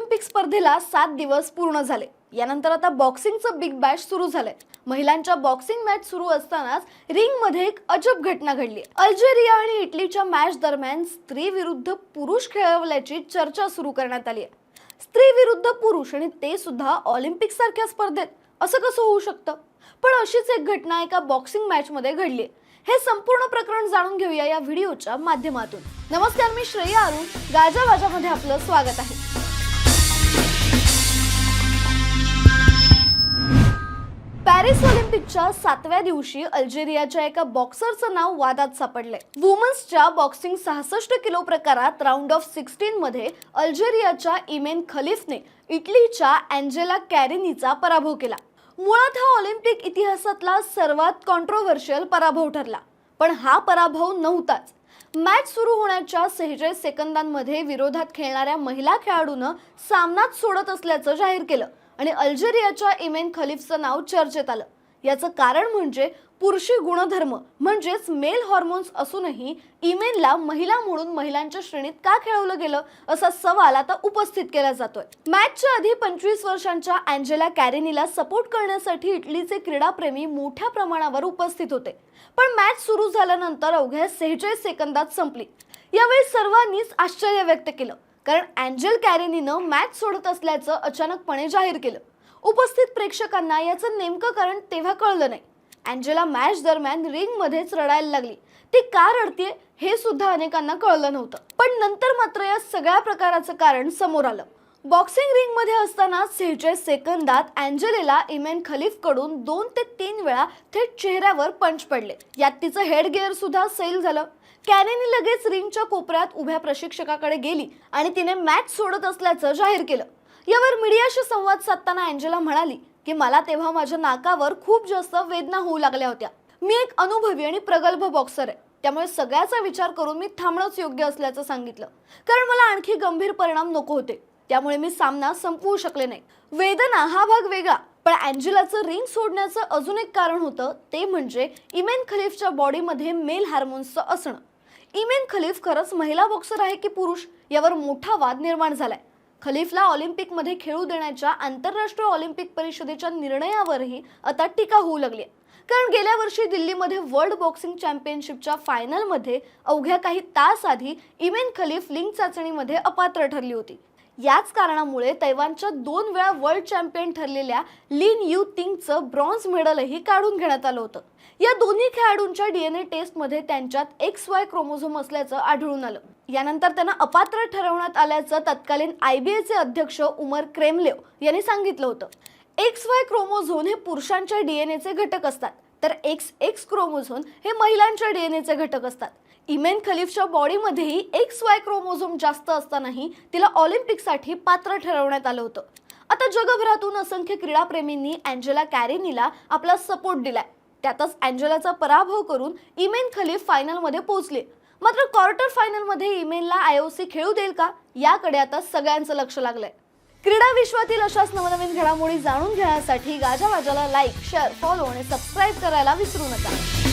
Olympic स्पर्धेला सात दिवस पूर्ण झाले. यानंतर आता बॉक्सिंगचं बिग बॅश सुरू झालंय. महिलांच्या बॉक्सिंग मॅच सुरू असतानाच रिंगमध्ये एक अजब घटना घडली. अल्जेरिया आणि इटलीच्या मॅच दरम्यान स्त्री विरुद्ध पुरुष खेळवल्याची चर्चा सुरू करण्यात आली आहे. स्त्री विरुद्ध पुरुष आणि ते सुद्धा ऑलिम्पिक सारख्या स्पर्धेत. असं कसं होऊ शकतं? पण अशीच एक घटना एका बॉक्सिंग मॅच मध्ये घडली हे संपूर्ण प्रकरण जाणून घेऊया या व्हिडिओच्या माध्यमातून. नमस्कार मी श्रेया अरुण. गाजा वाजामध्ये आपलं स्वागत आहे. पॅरिस ऑलिम्पिकच्या सातव्या दिवशी अल्जेरियाच्या एका बॉक्सरचं नाव वादात सापडले वुमन्सच्या बॉक्सिंग सहासष्ट किलो प्रकारात राऊंड ऑफ सिक्स्टीन मध्ये अल्जेरियाच्या इमेन खलीफने इटलीच्या अँजेला कॅरिनीचा पराभव केला. मुळात हा ऑलिम्पिक इतिहासातला सर्वात कॉन्ट्रोव्हर्शियल पराभव ठरला पण हा पराभव नव्हताच. मॅच सुरू होण्याच्या सेहेचाळीस सेकंदांमध्ये विरोधात खेळणाऱ्या महिला खेळाडूनं सामनाच सोडत असल्याचं जाहीर केलं. आणि अल्जेरियाच्या इमेन खलीफचं नाव चर्चेत आलं. याचं कारण म्हणजे पुरुषी गुणधर्म म्हणजेच मेल हॉर्मोन्स असूनही इमेनला महिला म्हणून महिलांच्या श्रेणीत का खेळवलं गेलं असा सवाल आता उपस्थित केला जातोय. मॅचच्या आधी पंचवीस वर्षांच्या अँजेला कॅरेनीला सपोर्ट करण्यासाठी इटलीचे क्रीडाप्रेमी मोठ्या प्रमाणावर उपस्थित होते. पण मॅच सुरू झाल्यानंतर अवघ्या सेहेचाळीस सेकंदात संपली. यावेळी सर्वांनीच आश्चर्य व्यक्त केलं. कारण अँजेल कॅरेनीनं मॅच सोडत असल्याचं अचानकपणे जाहीर केलं. उपस्थित प्रेक्षकांना याचं नेमकं कारण तेव्हा कळलं नाही. अँजेला मॅच दरम्यान रिंगमध्येच रडायला लागली. ती का रडतीये हे सुद्धा अनेकांना कळलं नव्हतं. पण नंतर मात्र या सगळ्या प्रकाराचं कारण समोर आलं. बॉक्सिंग रिंगमध्ये असताना सेहेचाळीस सेकंदात अँजेलेला इमेन खलीफकडून दोन ते तीन वेळा थेट चेहऱ्यावर पंच पडले. यात तिचं हेडगिअर सुद्धा सेल झालं. कॅरेने लगेच रिंगच्या कोपऱ्यात उभ्या प्रशिक्षकाकडे गेली आणि तिने मॅच सोडत असल्याचं जाहीर केलं. यावर मीडियाशी संवाद साधताना अँजेला म्हणाली की मला तेव्हा माझ्या नाकावर खूप जास्त वेदना होऊ लागल्या होत्या. मी एक अनुभवी आणि प्रगल्भ बॉक्सर आहे. त्यामुळे सगळ्याचा विचार करून मी थांबणंच योग्य असल्याचं सांगितलं. कारण मला आणखी गंभीर परिणाम नको होते. त्यामुळे मी सामना संपवू शकले नाही. वेदना हा भाग वेगळा. पण अँजेलाचं रिंग सोडण्याचं अजून एक कारण होतं. ते म्हणजे इमेन खलीफच्या बॉडीमध्ये मेल हार्मोन्सचं असणं. इमेन खलीफ खरंच महिला बॉक्सर आहे की पुरुष यावर मोठा वाद निर्माण झालाय खलीफला ऑलिम्पिकमध्ये खेळू देण्याच्या आंतरराष्ट्रीय ऑलिम्पिक परिषदेच्या निर्णयावरही आता टीका होऊ लागली आहे. कारण गेल्या वर्षी दिल्लीमध्ये वर्ल्ड बॉक्सिंग चॅम्पियनशिपच्या फायनलमध्ये अवघ्या काही तास आधी इमेन खलीफ लिंग चाचणीमध्ये अपात्र ठरली होती याच कारणामुळे तैवानच्या दोन वेळा वर्ल्ड चॅम्पियन ठरलेल्या लिन यू तिंगचं ब्रॉन्झ मेडलही काढून घेण्यात आलं होतं. या दोन्ही खेळाडूंच्या डीएनए टेस्टमध्ये त्यांच्यात एक्स वाय क्रोमोझोम असल्याचं आढळून आलं. यानंतर त्यांना अपात्र ठरवण्यात आल्याचं तत्कालीन आयबीएचे अध्यक्ष उमर क्रेमलेव यांनी सांगितलं होतं. एक्स वाय क्रोमोझोन हे पुरुषांच्या डीएनएचे घटक असतात. तर एक्स एक्स क्रोमोझोन हे महिलांच्या डीएनएचे घटक असतात. इमेन खलीफच्या बॉडीमध्येही एक्स वाय क्रोमोझोम जास्त असतानाही तिला ऑलिम्पिकसाठी पात्र ठरवण्यात आलं होतं. आता जगभरातून असंख्य क्रीडाप्रेमींनी अँजेला कॅरिनीला आपला सपोर्ट दिलाय. त्यातच अँजेलाचा पराभव करून इमेन खलीफ फायनलमध्ये पोहोचले. मात्र क्वार्टर फायनलमध्ये इमेनला सी खेळू देईल का? याकडे आता सगळ्यांचं लक्ष लागलंय. क्रीडा विश्वातील अशाच नवनवीन घडामोडी जाणून घेण्यासाठी गाजावाजाला लाईक शेअर फॉलो आणि सबस्क्राईब करायला विसरू नका.